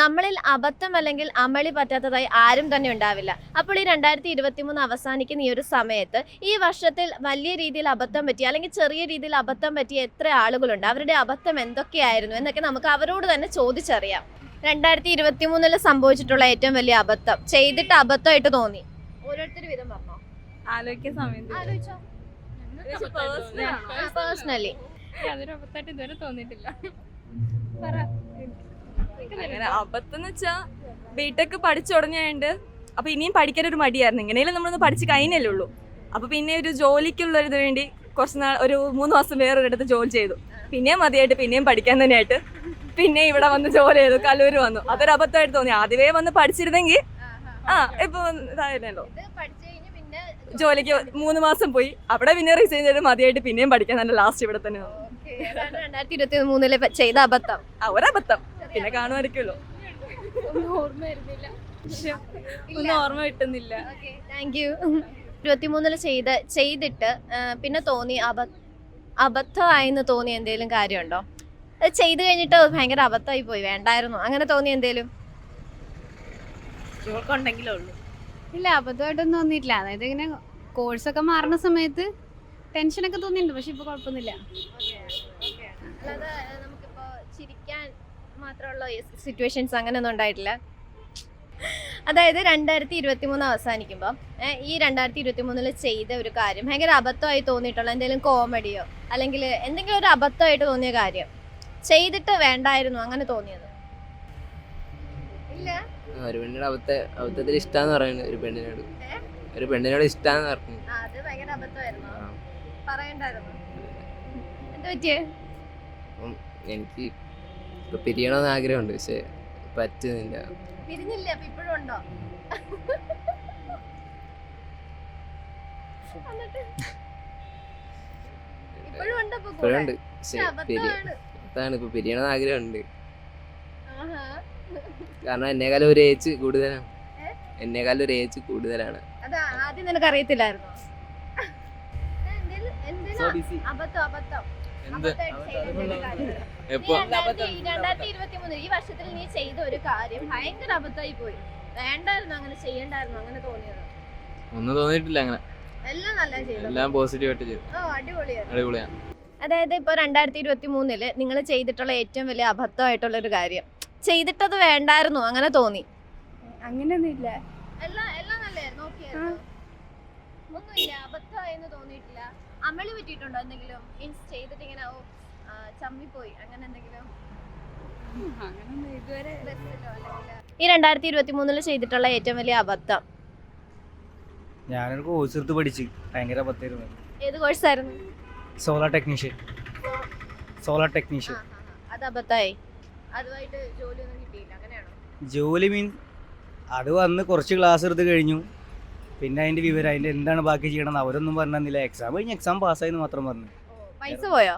നമ്മളിൽ അബദ്ധം അല്ലെങ്കിൽ അമളി പറ്റാത്തതായി ആരും തന്നെ ഉണ്ടാവില്ല. അപ്പോൾ ഈ രണ്ടായിരത്തി ഇരുപത്തി മൂന്ന് അവസാനിക്കുന്ന ഈ ഒരു സമയത്ത് ഈ വർഷത്തിൽ വലിയ രീതിയിൽ അബദ്ധം പറ്റിയ അല്ലെങ്കിൽ ചെറിയ രീതിയിൽ അബദ്ധം പറ്റിയ എത്ര ആളുകളുണ്ട്? അവരുടെ അബദ്ധം എന്തൊക്കെയായിരുന്നു എന്നൊക്കെ നമുക്ക് അവരോട് തന്നെ ചോദിച്ചറിയാം. രണ്ടായിരത്തി ഇരുപത്തി മൂന്നിൽ സംഭവിച്ചിട്ടുള്ള ഏറ്റവും വലിയ അബദ്ധം. ചെയ്തിട്ട് അബദ്ധമായിട്ട് തോന്നി. ഓരോരുത്തർ വിധം പറഞ്ഞോ? ആലോചിക്കാൻ സമയം ആലോചിച്ചോ? പേഴ്സണലി അതൊരു അബദ്ധമായിട്ട് ഇതുവരെ തോന്നിയിട്ടില്ല. അങ്ങനെ അബദ്ധം എന്ന് വെച്ചാ ബിടെക് പഠിച്ചു തുടങ്ങിയുണ്ട് അപ്പൊ ഇനിയും പഠിക്കാൻ ഒരു മടിയായിരുന്നു. ഇങ്ങനെയും നമ്മളൊന്ന് പഠിച്ചു കഴിഞ്ഞല്ലേ ഉള്ളൂ. അപ്പൊ പിന്നെ ഒരു ജോലിക്കുള്ള ഒരു വേണ്ടി കുറച്ച് നാൾ ഒരു മൂന്ന് മാസം വേറെ വേറൊരിടത്ത് ജോലി ചെയ്തു. പിന്നെയും മതിയായിട്ട് പിന്നെയും പഠിക്കാൻ തന്നെയായിട്ട്. പിന്നെ ഇവിടെ വന്ന് ജോലി ചെയ്തു കലൂർ വന്നു. അതൊരു അബദ്ധമായിട്ട് തോന്നി. ആദ്യമേ വന്ന് പഠിച്ചിരുന്നെങ്കിൽ ആ ഇപ്പൊ ഇതായിരുന്നല്ലോ. ജോലിക്ക് മൂന്ന് മാസം പോയി. അവിടെ പിന്നെ റിസൈൻ ചെയ്ത് മതിയായിട്ട് പിന്നെയും പഠിക്കാൻ തന്നെ ലാസ്റ്റ് ഇവിടെ തന്നെ വന്നു. രണ്ടായിരത്തി ഇരുപത്തി മൂന്നിലെ ചെയ്ത അബദ്ധം. ആ ഒരബദ്ധം. പിന്നെ കാണുമായിരിക്കുമല്ലോ. ഒന്നും ഓർമ്മ വരുന്നില്ല ഒന്നും ഓർമ്മ കിട്ടുന്നില്ല. താങ്ക് യു ഇരുപത്തി മൂന്നിൽ ചെയ്ത ചെയ്തിട്ട് പിന്നെ തോന്നി അബ അബദ്ധമായിന്ന് തോന്നിയ എന്തെങ്കിലും കാര്യമുണ്ടോ? അത് ചെയ്ത് കഴിഞ്ഞിട്ട് ഭയങ്കര അബദ്ധമായി പോയി വേണ്ടായിരുന്നു. അങ്ങനെ തോന്നി എന്തേലും? ഇല്ല അബദ്ധമായിട്ടൊന്നും തോന്നിയിട്ടില്ല. അതായത് ഇങ്ങനെ കോഴ്സൊക്കെ മാറുന്ന സമയത്ത് ടെൻഷനൊക്കെ തോന്നിയിട്ടുണ്ട് പക്ഷെ ഇപ്പൊ കുഴപ്പമൊന്നുമില്ല. മാത്രമുള്ള സിറ്റുവേഷൻസ് അങ്ങനെയൊന്നും ഉണ്ടായിട്ടില്ല. അതായത് രണ്ടായിരത്തി ഇരുപത്തി മൂന്ന് അവസാനിക്കുമ്പോൾ ഈ രണ്ടായിരത്തി ഇരുപത്തി മൂന്നിൽ ചെയ്ത ഒരു കാര്യം ഭയങ്കര അബദ്ധമായി തോന്നിയിട്ടുള്ള എന്തെങ്കിലും കോമഡിയോ അല്ലെങ്കിൽ എന്തെങ്കിലും ഒരു അബദ്ധമായിട്ട് തോന്നിയ കാര്യം ചെയ്തിട്ട് വേണ്ടായിരുന്നു അങ്ങനെ തോന്നിയത്? ഇല്ല. ഒരു പെണ്ണിനോട് അബദ്ധ അബദ്ധത്തിൽ ഇഷ്ടാന്ന് പറയുന്നത് ഒരു പെണ്ണിനോട്. ഒരു പെണ്ണിനോട് ഇഷ്ടാന്ന് പറഞ്ഞു. അത് ഭയങ്കര അബദ്ധമായിരുന്നു. പറയണ്ടായിരുന്നു. എന്താ പറ്റിയേ? എനിക്ക് ഇപ്പൊ പിരിയണമെന്ന് ആഗ്രഹമുണ്ട് പക്ഷെ പറ്റുന്നില്ല. പിരിഞ്ഞില്ല? അപ്പൊ ഇപ്പോഴും ഉണ്ടോ? ഇപ്പോഴും ഉണ്ട് പക്ഷെ അതാണ് ഇപ്പൊ പിരിയണമെന്ന് ആഗ്രഹമുണ്ട്. കാരണം എന്നെക്കാളും ഒരു ഏജ് കൂടുതലാണ്? എന്നെക്കാളും ഒരു ഏജ് കൂടുതലാണ്. അത് ആദ്യം നിനക്ക് അറിയത്തില്ലായിരുന്നോ. അബദ്ധം അബദ്ധം. എന്തെങ്കിലും എപ്പോ? രണ്ടായിരത്തി ഇരുപത്തി ഈ വർഷത്തിൽ നീ ചെയ്ത ഒരു കാര്യം ഭയങ്കര അബദ്ധമായി പോയി. വേണ്ടായിരുന്നു അങ്ങനെ ചെയ്യണ്ടായിരുന്നു അങ്ങനെ തോന്നിയത്. ഒന്നും തോന്നിയിട്ടില്ല അങ്ങനെ. എല്ലാം നല്ല ചെയ്തു. എല്ലാം പോസിറ്റീവായിട്ട് ചെയ്തു. ഓ അടിപൊളിയാണ്. അടിപൊളിയാണ്. അതായത് ഇപ്പോൾ രണ്ടായിരത്തി ഇരുപത്തി മൂന്നിൽ നിങ്ങൾ ചെയ്തിട്ടുള്ള ഏറ്റവും വലിയ അബദ്ധമായിട്ടുള്ള ഒരു കാര്യം. ചെയ്തിട്ടത് വേണ്ടായിരുന്നു അങ്ങനെ തോന്നി. അങ്ങനെയൊന്നുമില്ല. എല്ലാം എല്ലാം നല്ലായിരുന്നു ഓക്കെ ഒന്നുമില്ല അബദ്ധമായി തോന്നിയിട്ടില്ല. അമളി പറ്റിയിട്ടുണ്ടോ എന്തെങ്കിലും? മീൻസ് ചെയ്തിട്ട് ഇങ്ങനെ ഓ ആ, ചമ്മിപ്പോയി. അങ്ങനെ എന്തെങ്കിലും? ബസ്സിലോ അല്ലെങ്കിൽ? ഈ രണ്ടായിരത്തി ഇരുപത്തി മൂന്നിൽ ചെയ്തിട്ടുള്ള ഏറ്റവും വലിയ അബദ്ധം? ഞാനൊരു കോഴ്സ് എടുത്ത് പഠിച്ച്. ഭയങ്കര അബദ്ധമായിരുന്നു. ഏത് കോഴ്സ് ആയിരുന്നു? സോളാർ ടെക്നീഷ്യൻ സോളാർ ടെക്നീഷ്യൻ അത് അബദ്ധമായി? അതുമായിട്ട് ജോലിയൊന്നും കിട്ടിയില്ല. അങ്ങനെയാണോ? ജോലി മീൻ അത് വന്ന് കുറച്ച് ക്ലാസ് എടുത്ത് കഴിഞ്ഞു. പിന്നെ അതിന്റെ വിവരം അതിന്റെ എന്താണ് ബാക്കി ചെയ്യണമെന്ന് അവരൊന്നും പറഞ്ഞില്ല എക്സാം കഴിഞ്ഞ് എക്സാം പാസ്സായെന്ന് മാത്രം പറഞ്ഞു. പൈസ പോയോ?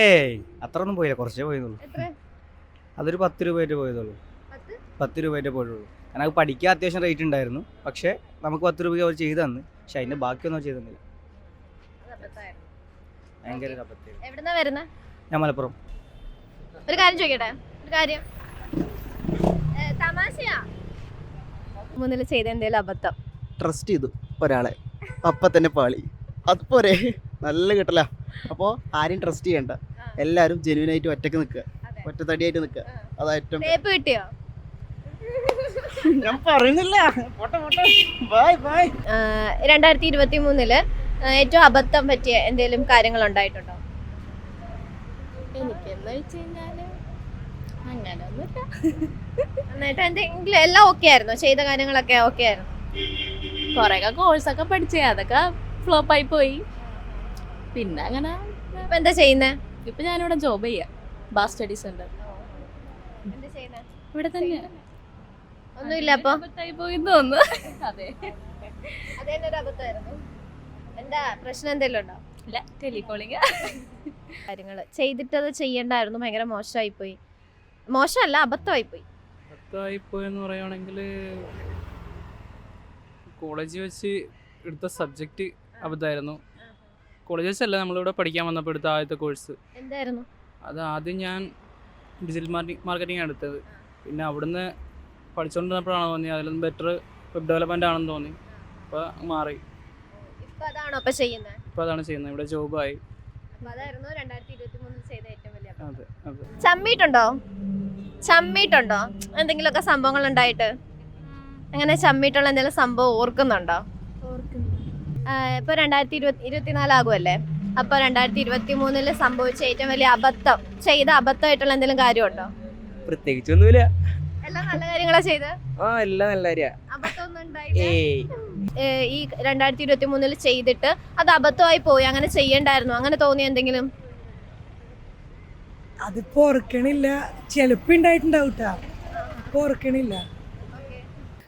ഏയ് അത്ര ഒന്നും പോയില്ല. കുറച്ചേ പോയതുള്ളൂ അതൊരു പത്ത് രൂപയായിട്ട് പോയതുള്ളൂ. പത്ത്? രൂപയായിട്ട് പോയുള്ളൂ കാരണം അത് പഠിക്കാൻ അത്യാവശ്യം റേറ്റ് ഉണ്ടായിരുന്നു. പക്ഷേ നമുക്ക് പത്ത് രൂപയ്ക്ക് അവർ ചെയ്തു തന്നു. പക്ഷെ അതിന്റെ ബാക്കിയൊന്നും ചെയ്തില്ല ചെയ്തു തന്നില്ല. ഭയങ്കര ഒരു അബദ്ധമായിരുന്നു. എവിടുന്നാ വരുന്നത് ഞാൻ മലപ്പുറം. ഒരു കാര്യം ചോദിക്കട്ടെ? ഒരു കാര്യം. ഏ, തമാശയാ. മുന്നിൽ ചെയ്ത എന്തേലും അബദ്ധം. ട്രസ്റ്റ് ചെയ്തു ഒരാളെ. അപ്പം തന്നെ പാളി. അതുപോരെ നല്ല കിട്ടല. അപ്പോൾ ആരെയും ട്രസ്റ്റ് ചെയ്യണ്ട. എല്ലാവരും ജെനുവിനായിട്ട് ഒറ്റയ്ക്ക് നിൽക്കുക. ഒറ്റത്തടിയായിട്ട് നിൽക്കുക. അതാ ഏറ്റവും കിട്ടിയോ? ഞാൻ പറയുന്നില്ല. പോട്ടെ പോട്ടെ. ബൈ ബൈ രണ്ടായിരത്തി ഇരുപത്തി മൂന്നിൽ ഏറ്റവും അബദ്ധം പറ്റിയ എന്തെങ്കിലും കാര്യങ്ങൾ ഉണ്ടായിട്ടുണ്ടോ എനിക്കെന്ന് വെച്ച് കഴിഞ്ഞാൽ അങ്ങനെയൊന്നുമില്ല എന്നിട്ട് എന്തെങ്കിലും എല്ലാം ഓക്കെ ആയിരുന്നു? ചെയ്ത കാര്യങ്ങളൊക്കെ ഓക്കെ ആയിരുന്നു? കൊറേയൊക്കെ കോഴ്സൊക്കെ പഠിച്ചേ. അതൊക്കെ ഫ്ലോപ്പ് ആയി പോയി. പിന്നെ അങ്ങനെ ഇപ്പൊ എന്താ ചെയ്യുന്നേ? ഇപ്പൊ ഞാനിവിടെ ജോബ് ചെയ്യാം. ബാസ് സ്റ്റഡി സെന്റർ എന്താ ചെയ്യുന്നേ? ഇവിടെ തന്നെ ഒന്നുമില്ല അപ്പൊ? അബദ്ധമായി പോയി തോന്നുന്നു. അതെ. അതെന്നൊരു അബദ്ധമായിരുന്നു. എന്താ പ്രശ്നം എന്തെങ്കിലും ഉണ്ടോ? ഇല്ല കാര്യങ്ങൾ ചെയ്തിട്ടത് ചെയ്യണ്ടായിരുന്നു. ഭയങ്കര മോശമായി പോയി മോശമല്ല അബദ്ധമായി പോയി പത്തായിപ്പോയെന്ന് പറയുവാണെങ്കിൽ കോളേജിൽ വെച്ച് എടുത്ത സബ്ജക്റ്റ് അബദ്ധമായിരുന്നു. കോളേജ് വെച്ചല്ല നമ്മളിവിടെ പഠിക്കാൻ വന്നപ്പോൾ എടുത്ത ആദ്യത്തെ കോഴ്സ് എന്തായിരുന്നു? അത് ആദ്യം ഞാൻ ഡിജിറ്റൽ മാർക്കറ്റിംഗ് മാർക്കറ്റിംഗ് എടുത്തത്. പിന്നെ അവിടുന്ന് പഠിച്ചുകൊണ്ടിരുന്നപ്പോഴാണ് തോന്നി അതിലൊന്നും ബെറ്റർ വെബ് ഡെവലപ്മെന്റ് ആണെന്ന് തോന്നി. അപ്പോൾ മാറി. ഇപ്പോൾ അതാണ് ചെയ്യുന്നത്. ഇവിടെ ജോബായി ചമ്മിയിട്ടുണ്ടോ ചമ്മിയിട്ടുണ്ടോ എന്തെങ്കിലുമൊക്കെ സംഭവങ്ങൾ ഉണ്ടായിട്ട് അങ്ങനെ ചമ്മിയിട്ടുള്ള എന്തെങ്കിലും സംഭവം ഓർക്കുന്നുണ്ടോ? ഇപ്പൊ രണ്ടായിരത്തി ഇരുപത്തി ഇരുപത്തിനാലാകുമല്ലേ അപ്പൊ രണ്ടായിരത്തി ഇരുപത്തി മൂന്നിൽ സംഭവിച്ച ഏറ്റവും വലിയ അബദ്ധം ചെയ്ത അബദ്ധമായിട്ടുള്ള എന്തെങ്കിലും കാര്യമുണ്ടോ? പ്രത്യേകിച്ചൊന്നുമില്ല. എല്ലാം നല്ല കാര്യങ്ങളാ ചെയ്ത്? ആ എല്ലാം നല്ല കാര്യ. ഈ രണ്ടായിരത്തി ഇരുപത്തി മൂന്നിൽ ചെയ്തിട്ട് അത് അബദ്ധമായി പോയി അങ്ങനെ ചെയ്യണ്ടായിരുന്നു. അങ്ങനെ തോന്നിയ എന്തെങ്കിലും? അതിപ്പോ ഓർക്കണില്ല. ചിലപ്പോ ഉണ്ടായിട്ടുണ്ടാവൂട്ടാ. ഇപ്പൊ ഓർക്കണില്ല.